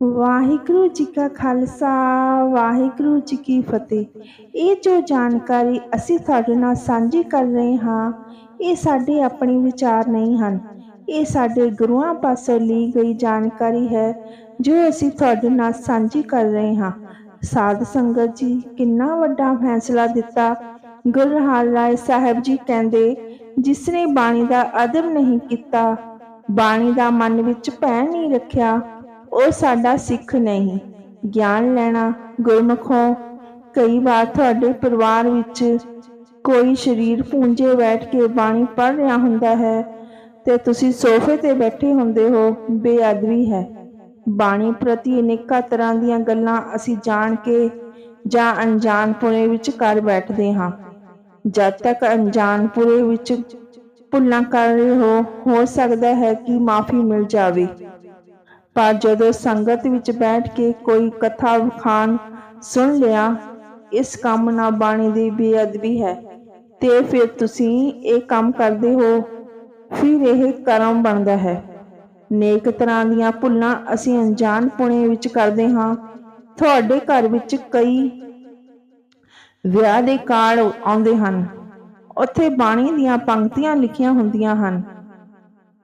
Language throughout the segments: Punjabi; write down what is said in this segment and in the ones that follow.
ਵਾਹਿਗੁਰੂ ਜੀ ਕਾ ਖਾਲਸਾ, ਵਾਹਿਗੁਰੂ ਜੀ ਕੀ ਫਤਿਹ। ਇਹ ਜੋ ਜਾਣਕਾਰੀ ਅਸੀਂ ਤੁਹਾਡੇ ਨਾਲ ਸਾਂਝੀ ਕਰ ਰਹੇ ਹਾਂ, ਇਹ ਸਾਡੇ ਆਪਣੇ ਵਿਚਾਰ ਨਹੀਂ ਹਨ। ਇਹ ਸਾਡੇ ਗੁਰੂਆਂ ਪਾਸੋਂ ਲਈ ਗਈ ਜਾਣਕਾਰੀ ਹੈ, ਜੋ ਅਸੀਂ ਤੁਹਾਡੇ ਨਾਲ ਸਾਂਝੀ ਕਰ ਰਹੇ ਹਾਂ। ਸਾਧ ਸੰਗਤ ਜੀ, ਕਿੰਨਾ ਵੱਡਾ ਫੈਸਲਾ ਦਿੱਤਾ। ਗੁਰਹਾਲ ਰਾਏ ਸਾਹਿਬ ਜੀ ਕਹਿੰਦੇ ਜਿਸ ਨੇ ਬਾਣੀ ਦਾ ਅਦਬ ਨਹੀਂ ਕੀਤਾ, ਬਾਣੀ ਦਾ ਮਨ ਵਿੱਚ ਭੈ ਨਹੀਂ ਰੱਖਿਆ ਉਹ ਸਾਡਾ ਸਿੱਖ ਨਹੀਂ। ਗਿਆਨ ਲੈਣਾ ਗੁਰਮੁਖੋਂ। ਕਈ ਵਾਰ ਤੁਹਾਡੇ ਪਰਿਵਾਰ ਵਿੱਚ ਕੋਈ ਸ਼ਰੀਰ ਪੂੰਝੇ ਬੈਠ ਕੇ ਬਾਣੀ ਪੜ੍ਹ ਰਿਹਾ ਹੁੰਦਾ ਹੈ ਤੇ ਤੁਸੀਂ ਸੋਫੇ ਤੇ ਬੈਠੇ ਹੁੰਦੇ ਹੋ, ਬੇਅਦਬੀ ਹੈ। ਬਾਣੀ ਪ੍ਰਤੀ ਅਨੇਕਾਂ ਤਰ੍ਹਾਂ ਦੀਆਂ ਗੱਲਾਂ ਅਸੀਂ ਜਾਣ ਕੇ ਜਾਂ ਅਣਜਾਣਪੁਰੇ ਵਿੱਚ ਕਰ ਬੈਠਦੇ ਹਾਂ। ਜਦ ਤੱਕ ਅਣਜਾਣਪੁਰੇ ਵਿੱਚ ਭੁੱਲਾਂ ਕਰ ਰਹੇ ਹੋ ਹੋ ਸਕਦਾ ਹੈ ਕਿ ਮਾਫੀ ਮਿਲ ਜਾਵੇ। ਪਰ ਜਦੋਂ ਸੰਗਤ ਵਿੱਚ ਬੈਠ ਕੇ ਕੋਈ ਕਥਾ ਵਖਾਨ ਸੁਣ ਲਿਆ, ਇਸ ਕੰਮ ਨਾਲ ਬਾਣੀ ਦੀ ਬੇਅਦਬੀ ਹੈ। ਤੇ ਫਿਰ ਤੁਸੀਂ ਇਹ ਕੰਮ ਕਰਦੇ ਹੋ, ਫਿਰ ਇਹ ਕਰਮ ਬਣਦਾ ਹੈ। ਨੇਕ ਤਰ੍ਹਾਂ ਦੀਆਂ ਭੁੱਲਾਂ ਅਸੀਂ ਅਣਜਾਣ ਪੁਣੇ ਵਿੱਚ ਕਰਦੇ ਹਾਂ। ਤੁਹਾਡੇ ਘਰ ਵਿੱਚ ਕਈ ਵਿਆਹ ਦੇ ਕਾਰਡ ਆਉਂਦੇ ਹਨ। ਉੱਥੇ ਬਾਣੀ ਦੀਆਂ ਪੰਕਤੀਆਂ ਲਿਖੀਆਂ ਹੁੰਦੀਆਂ ਹਨ।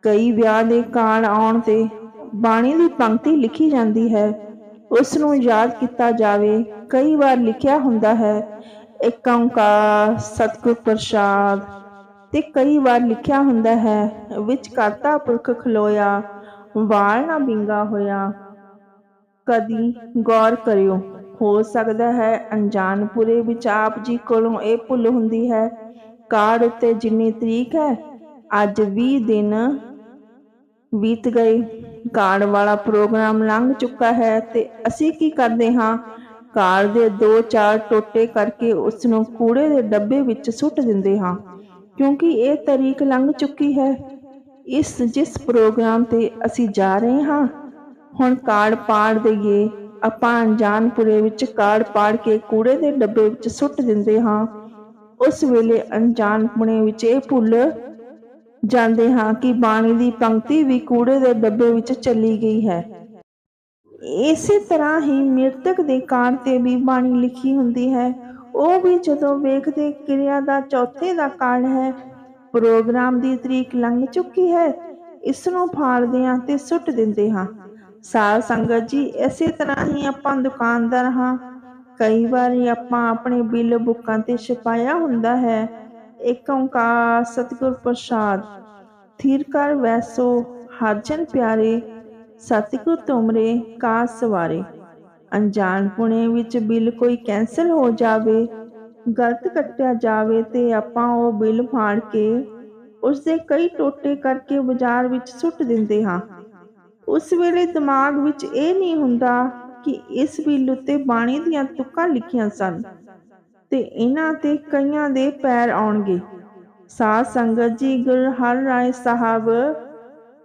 ਕਈ ਵਿਆਹ ਦੇ ਕਾਰਡ ਆਉਣ ਤੇ ਬਾਣੀ ਦੀ ਪੰਕਤੀ ਲਿਖੀ ਜਾਂਦੀ ਹੈ। ਉਸ ਨੂੰ ਯਾਦ ਕੀਤਾ ਜਾਵੇ। ਕਈ ਵਾਰ ਲਿਖਿਆ ਹੁੰਦਾ ਹੈ ਏਕ ਓੰਕਾਰ ਸਤਿਗੁਰ ਪ੍ਰਸਾਦ। ਤੇ ਕਈ ਵਾਰ ਲਿਖਿਆ ਹੁੰਦਾ ਹੈ ਵਿੱਚ ਕਰਤਾ ਪੁਰਖ ਖਲੋਇਆ, ਵਾਲ ਨਾ ਬਿੰਗਾ ਹੋਇਆ। ਕਦੀ ਗੌਰ ਕਰਿਓ, ਹੋ ਸਕਦਾ ਹੈ ਅਣਜਾਣਪੁਰੇ ਵਿੱਚ ਆਪ ਜੀ ਕੋਲੋਂ ਇਹ ਭੁੱਲ ਹੁੰਦੀ ਹੈ, ਕਾਰਡ ਉੱਤੇ ਜਿੰਨੀ ਤਰੀਕ ਹੈ, ਅੱਜ 20 ਦਿਨ ਬੀਤ ਗਏ। ਕਾਰਡ ਵਾਲਾ ਪ੍ਰੋਗਰਾਮ ਲੰਘ ਚੁੱਕਾ ਹੈ ਤੇ ਅਸੀਂ ਕੀ ਕਰਦੇ ਹਾਂ? ਕਾਰ ਦੇ ਦੋ ਚਾਰ ਟੋਟੇ ਕਰਕੇ ਉਸ ਨੂੰ ਕੂੜੇ ਦੇ ਡੱਬੇ ਵਿੱਚ ਸੁੱਟ ਦਿੰਦੇ ਹਾਂ, ਕਿਉਂਕਿ ਇਹ ਤਰੀਕ ਲੰਘ ਚੁੱਕੀ ਹੈ। ਇਸ ਜਿਸ ਪ੍ਰੋਗਰਾਮ ਤੇ ਅਸੀਂ ਜਾ ਰਹੇ ਹਾਂ, ਹੁਣ ਕਾਰਡ ਪਾੜ ਦਈਏ। ਆਪਾਂ ਅਣਜਾਣਪੁਰੇ ਵਿੱਚ ਕਾਰਡ ਪਾੜ ਕੇ ਕੂੜੇ ਦੇ ਡੱਬੇ ਵਿੱਚ ਸੁੱਟ ਦਿੰਦੇ ਹਾਂ। ਉਸ ਵੇਲੇ ਅਣਜਾਣਪੁਣੇ ਵਿੱਚ ਇਹ ਭੁੱਲ ਜਾਂਦੇ ਹਾਂ ਕਿ ਬਾਣੀ ਦੀ ਪੰਕਤੀ ਵੀ ਕੂੜੇ ਦੇ ਡੱਬੇ ਵਿੱਚ ਚਲੀ ਗਈ ਹੈ। ਇਸੇ ਤਰ੍ਹਾਂ ਹੀ ਮ੍ਰਿਤਕ ਦੇ ਕਾਰਡ ਤੇ ਵੀ ਬਾਣੀ ਲਿਖੀ ਹੁੰਦੀ ਹੈ। ਉਹ ਵੀ ਜਦੋਂ ਵੇਖਦੇ ਕਿਰਿਆ ਦਾ ਚੌਥੇ ਦਾ ਕਾਰਡ ਹੈ, ਪ੍ਰੋਗਰਾਮ ਦੀ ਤਰੀਕ ਲੰਘ ਚੁੱਕੀ ਹੈ, ਇਸ ਨੂੰ ਫਾੜਦੇ ਹਾਂ ਤੇ ਸੁੱਟ ਦਿੰਦੇ ਹਾਂ। ਸਾਧ ਸੰਗਤ ਜੀ, ਇਸੇ ਤਰ੍ਹਾਂ ਹੀ ਆਪਾਂ ਦੁਕਾਨਦਾਰ ਹਾਂ। ਕਈ ਵਾਰੀ ਆਪਾਂ ਆਪਣੇ ਬਿੱਲ ਬੁੱਕਾਂ ਤੇ ਛਪਾਇਆ ਹੁੰਦਾ ਹੈ। ਏਕ ਓੰਕਾਰ ਸਤਿਗੁਰ ਪ੍ਰਸਾਦ। ਥਿਰ ਕਰ ਵੈਸੋ ਹਰਜਨ ਪਿਆਰੇ, ਸਤਿਗੁਰ ਤੁਮਰੇ ਕਾਸ ਸਵਾਰੇ। ਅਣਜਾਣ ਪੁਣੇ ਵਿੱਚ ਬਿੱਲ ਕੋਈ ਕੈਨਸਲ ਹੋ ਜਾਵੇ, ਗਲਤ ਕੱਟਿਆ ਜਾਵੇ ਤੇ ਆਪਾਂ ਉਹ ਬਿੱਲ ਫਾੜ ਕੇ ਉਸ ਦੇ ਕਈ ਟੋਟੇ ਕਰਕੇ ਬਾਜ਼ਾਰ ਵਿੱਚ ਸੁੱਟ ਦਿੰਦੇ ਹਾਂ। ਉਸ ਵੇਲੇ ਦਿਮਾਗ ਵਿੱਚ ਇਹ ਨਹੀਂ ਹੁੰਦਾ ਕਿ ਇਸ ਬਿੱਲ ਉੱਤੇ ਬਾਣੀ ਦੀਆਂ ਤੁਕਾਂ ਲਿਖੀਆਂ ਸਨ। ਤੇ ਇਹਨਾਂ ਤੇ ਕਈਆਂ ਦੇ ਪੈਰ ਆਉਣਗੇ। ਸਾਧ ਸੰਗਤ ਜੀ, ਗੁਰੂ ਹਰ ਰਾਏ ਸਾਹਿਬ,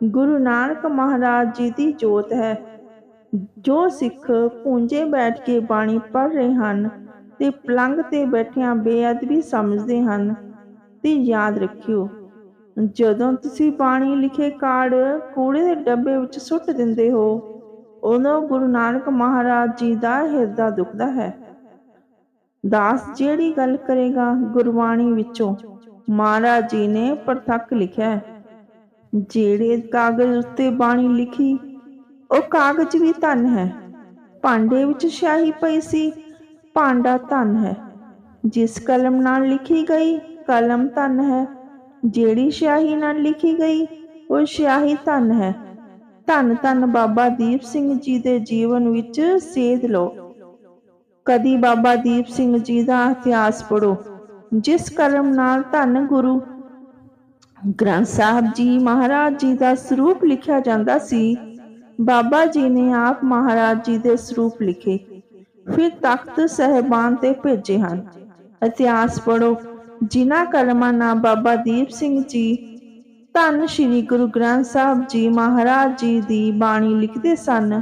ਗੁਰੂ ਨਾਨਕ ਮਹਾਰਾਜ ਜੀ ਦੀ ਜੋਤ ਹੈ। ਜੋ ਸਿੱਖ ਪੂੰਝੇ ਬੈਠ ਕੇ ਬਾਣੀ ਪੜ੍ਹ ਰਹੇ ਹਨ ਤੇ ਪਲੰਗ ਤੇ ਬੈਠਿਆਂ ਬੇਅਦਬੀ ਸਮਝਦੇ ਹਨ, ਤੇ ਯਾਦ ਰੱਖਿਓ, ਜਦੋਂ ਤੁਸੀਂ ਬਾਣੀ ਲਿਖੇ ਕਾਰਡ ਕੂੜੇ ਦੇ ਡੱਬੇ ਵਿੱਚ ਸੁੱਟ ਦਿੰਦੇ ਹੋ, ਉਦੋਂ ਗੁਰੂ ਨਾਨਕ ਮਹਾਰਾਜ ਜੀ ਦਾ ਹਿਰਦਾ ਦੁਖਦਾ ਹੈ। ਦਾਸ ਜਿਹੜੀ ਗੱਲ ਕਰੇਗਾ ਗੁਰਬਾਣੀ ਵਿੱਚੋਂ, ਮਹਾਰਾਜ ਜੀ ਨੇ ਪ੍ਰਤੱਖ ਲਿਖਿਆ ਜਿਹੜੇ ਕਾਗਜ਼ ਉੱਤੇ ਬਾਣੀ ਲਿਖੀ, ਉਹ ਕਾਗਜ਼ ਵੀ ਧਨ ਹੈ। ਭਾਂਡੇ ਵਿੱਚ ਸ਼ਾਹੀ ਪਈ ਸੀ, ਭਾਂਡਾ ਧਨ ਹੈ। ਜਿਸ ਕਲਮ ਨਾਲ ਲਿਖੀ ਗਈ, ਕਲਮ ਧਨ ਹੈ। ਜਿਹੜੀ ਸ਼ਾਹੀ ਨਾਲ ਲਿਖੀ ਗਈ, ਉਹ ਸ਼ਾਹੀ ਧਨ ਹੈ। ਧੰਨ ਧੰਨ ਬਾਬਾ ਦੀਪ ਸਿੰਘ ਜੀ ਦੇ ਜੀਵਨ ਵਿੱਚ ਸੇਧ ਲਓ। ਕਦੀ ਬਾਬਾ ਦੀਪ ਸਿੰਘ ਜੀ ਦਾ ਇਤਿਹਾਸ ਪੜੋ ਜਿਸ ਕਲਮ ਨਾਲ ਧੰਨ ਗੁਰੂ ਗ੍ਰੰਥ ਸਾਹਿਬ ਜੀ ਮਹਾਰਾਜ ਜੀ ਦਾ ਸਰੂਪ ਲਿਖਿਆ ਜਾਂਦਾ ਸੀ, ਬਾਬਾ ਜੀ ਨੇ ਆਪ ਮਹਾਰਾਜ ਜੀ ਦੇ ਸਰੂਪ ਲਿਖੇ, ਫਿਰ ਤਖਤ ਸਹਿਬਾਨ ਤੇ ਭੇਜੇ ਹਨ। ਇਤਿਹਾਸ ਪੜੋ ਜਿਨ੍ਹਾਂ ਕਰਮਾਂ ਨਾਲ ਬਾਬਾ ਦੀਪ ਸਿੰਘ ਜੀ ਧੰਨ ਸ਼੍ਰੀ ਗੁਰੂ ਗ੍ਰੰਥ ਸਾਹਿਬ ਜੀ ਮਹਾਰਾਜ ਜੀ ਦੀ ਬਾਣੀ ਲਿਖਦੇ ਸਨ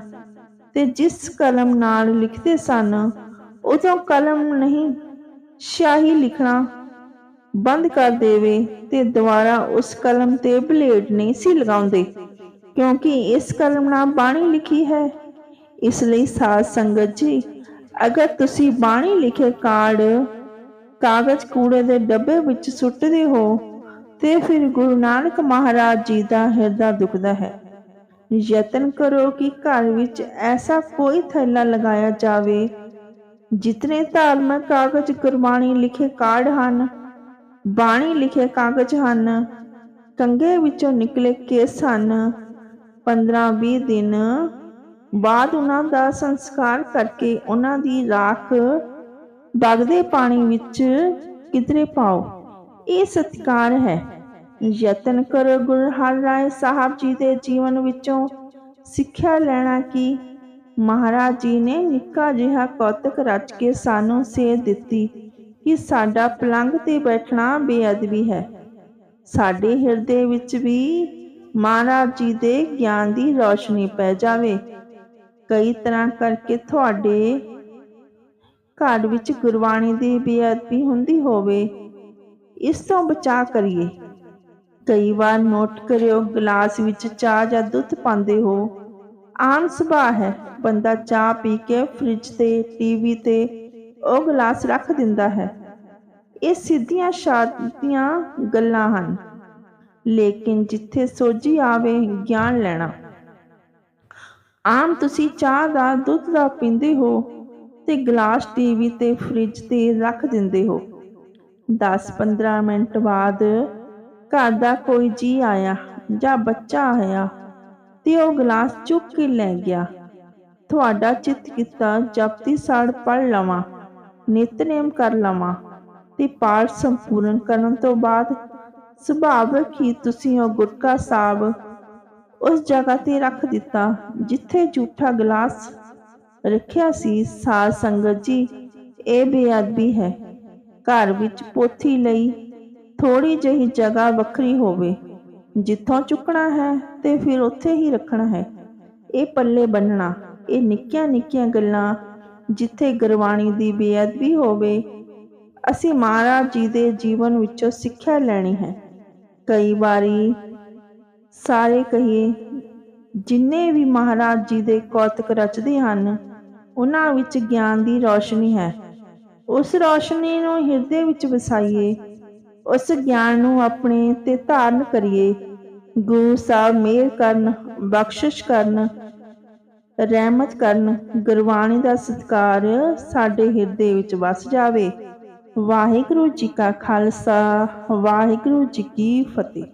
ਤੇ ਜਿਸ ਕਲਮ ਨਾਲ ਲਿਖਦੇ ਸਨ ਉਦੋਂ ਕਲਮ ਨਹੀਂ ਸ਼ਾਹੀ ਲਿਖਣਾ ਬੰਦ ਕਰ ਦੇਵੇ ਤੇ ਦੁਬਾਰਾ ਉਸ ਕਲਮ ਤੇ ਬਲੇਡ ਨਹੀਂ ਸੀ ਲਗਾਉਂਦੇ, ਕਿਉਂਕਿ ਇਸ ਕਲਮ ਨਾਲ ਬਾਣੀ ਲਿਖੀ ਹੈ। ਇਸ ਲਈ ਸਾਧ ਸੰਗਤ ਜੀ, ਅਗਰ ਤੁਸੀਂ ਬਾਣੀ ਲਿਖੇ ਕਾਰਡ, ਕਾਗਜ਼ ਕੂੜੇ ਦੇ ਡੱਬੇ ਵਿੱਚ ਸੁੱਟਦੇ ਹੋ, ਤੇ ਫਿਰ ਗੁਰੂ ਨਾਨਕ ਮਹਾਰਾਜ ਜੀ ਦਾ ਹਿਰਦਾ ਦੁਖਦਾ ਹੈ। ਯਤਨ ਕਰੋ ਕਿ ਘਰ ਵਿੱਚ ਐਸਾ ਕੋਈ ਥੈਲਾ ਲਗਾਇਆ ਜਾਵੇ ਜਿਤਨੇ ਧਾਰਮਿਕ ਕਾਗਜ਼ ਗੁਰਬਾਣੀ ਲਿਖੇ ਕਾਰਡ ਹਨ, ਬਾਣੀ ਲਿਖੇ ਕਾਗਜ਼ ਹਨ ਕੰਗੇ ਵਿੱਚੋਂ ਨਿਕਲੇ ਕੇਸ ਹਨ 15-20 ਦਿਨ ਬਾਅਦ ਉਹਨਾਂ ਦਾ ਸੰਸਕਾਰ ਕਰਕੇ ਉਹਨਾਂ ਦੀ ਰਾਖ ਵਗਦੇ ਪਾਣੀ ਵਿੱਚ ਕਿਧਰੇ ਪਾਓ। ਇਹ ਸਤਿਕਾਰ ਹੈ। ਯਤਨ ਕਰੋ ਗੁਰੂ ਹਰਿਰਾਏ ਸਾਹਿਬ ਜੀ ਦੇ ਜੀਵਨ ਵਿੱਚੋਂ ਸਿੱਖਿਆ ਲੈਣਾ ਕਿ ਮਹਾਰਾਜ ਜੀ ਨੇ ਨਿੱਕਾ ਜਿਹਾ ਕੌਤਕ ਰਚ ਕੇ ਸਾਨੂੰ ਸੇਧ ਦਿੱਤੀ ਕਿ ਸਾਡਾ ਪਲੰਘ ਤੇ ਬੈਠਣਾ ਬੇਅਦਬੀ ਹੈ। ਸਾਡੇ ਹਿਰਦੇ ਵਿੱਚ ਵੀ ਮਹਾਰਾਜ ਜੀ ਦੇ ਗਿਆਨ ਦੀ ਰੋਸ਼ਨੀ ਪੈ ਜਾਵੇ। ਕਈ ਤਰ੍ਹਾਂ ਕਰਕੇ ਤੁਹਾਡੇ ਘਰ ਵਿੱਚ ਗੁਰਬਾਣੀ ਦੀ ਬੇਅਦਬੀ ਹੁੰਦੀ ਹੋਵੇ, ਇਸ ਤੋਂ ਬਚਾ ਕਰੀਏ। ਕਈ ਵਾਰ ਨੋਟ ਕਰਿਓ, ਗਲਾਸ ਵਿੱਚ ਚਾਹ ਜਾਂ ਦੁੱਧ ਪਾਉਂਦੇ ਹੋ ਆਮ ਸੁਭਾਅ ਹੈ। ਬੰਦਾ ਚਾਹ ਪੀ ਕੇ ਫ੍ਰਿਜ ਤੇ ਟੀਵੀ ਤੇ ਉਹ ਗਲਾਸ ਰੱਖ ਦਿੰਦਾ ਹੈ। ਇਹ ਸਿੱਧੀਆਂ ਸ਼ਾਦੀਆਂ ਗੱਲਾਂ ਹਨ। ਲੇਕਿਨ ਜਿੱਥੇ ਸੋਝੀ ਆਵੇ ਗਿਆਨ ਲੈਣਾ। ਆਮ ਤੁਸੀਂ ਚਾਹ ਦਾ, ਦੁੱਧ ਦਾ ਪੀਂਦੇ ਹੋ ਤੇ ਗਲਾਸ ਟੀਵੀ ਤੇ ਫ੍ਰਿਜ ਤੇ ਰੱਖ ਦਿੰਦੇ ਹੋ। 10-15 ਮਿੰਟ ਬਾਅਦ ਘਰ ਦਾ ਕੋਈ ਜੀ ਆਇਆ ਜਾਂ ਬੱਚਾ ਆਇਆ ਤੇ ਉਹ ਗਲਾਸ ਚੁੱਕ ਕੇ ਲੈ ਗਿਆ। ਤੁਹਾਡਾ ਚਿੱਤ ਕੀਤਾ ਜਪਤੀ ਸਾੜ ਪੜ ਲਵਾਂ, ਨਿਤਨੇਮ ਕਰ ਲਵਾਂ ਤੇ ਪਾਠ ਸੰਪੂਰਨ ਕਰਨ ਤੋਂ ਬਾਅਦ ਸੁਭਾਵਕ ਹੀ ਤੁਸੀਂ ਉਹ ਗੁਟਕਾ ਸਾਹਿਬ ਉਸ ਜਗ੍ਹਾ ਤੇ ਰੱਖ ਦਿੱਤਾ ਜਿੱਥੇ ਝੂਠਾ ਗਲਾਸ ਰੱਖਿਆ ਸੀ। ਸਾਧ ਸੰਗਤ ਜੀ, ਇਹ ਬੇਅਦਬੀ ਹੈ। ਘਰ ਵਿੱਚ ਪੋਥੀ ਲਈ ਥੋੜੀ ਜਿਹੀ ਜਗ੍ਹਾ ਵੱਖਰੀ ਹੋਵੇ। ਜਿੱਥੋਂ ਚੁੱਕਣਾ ਹੈ ਤੇ ਫਿਰ ਉੱਥੇ ਹੀ ਰੱਖਣਾ ਹੈ। ਇਹ ਪੱਲੇ ਬੰਨਣਾ ਇਹ ਨਿੱਕੀਆਂ ਨਿੱਕੀਆਂ ਗੱਲਾਂ ਜਿੱਥੇ ਗੁਰਬਾਣੀ ਦੀ ਬੇਅਦਬੀ ਹੋਵੇ, ਅਸੀਂ ਮਹਾਰਾਜ ਜੀ ਦੇ ਜੀਵਨ ਵਿੱਚੋਂ ਸਿੱਖਿਆ ਲੈਣੀ ਹੈ। ਕਈ ਵਾਰੀ ਸਾਰੇ ਕਹੀਏ, ਜਿੰਨੇ ਵੀ ਮਹਾਰਾਜ ਜੀ ਦੇ ਕੌਤਕ ਰਚਦੇ ਹਨ, ਉਹਨਾਂ ਵਿੱਚ ਗਿਆਨ ਦੀ ਰੌਸ਼ਨੀ ਹੈ। ਉਸ ਰੌਸ਼ਨੀ ਨੂੰ ਹਿਰਦੇ ਵਿੱਚ ਵਸਾਈਏ, ਉਸ ਗਿਆਨ ਨੂੰ ਆਪਣੇ ਤੇ ਧਾਰਨ ਕਰੀਏ ਗੁਰੂ ਸਾਹਿਬ ਮਿਹਰ ਕਰਨ, ਬਖਸ਼ਿਸ਼ ਕਰਨ, ਰਹਿਮਤ ਕਰਨ, ਗੁਰਬਾਣੀ ਦਾ ਸਤਿਕਾਰ ਸਾਡੇ ਹਿਰਦੇ ਵਿੱਚ ਵਸ ਜਾਵੇ। ਵਾਹਿਗੁਰੂ ਜੀ ਕਾ ਖਾਲਸਾ, ਵਾਹਿਗੁਰੂ ਜੀ ਕੀ ਫਤਿਹ।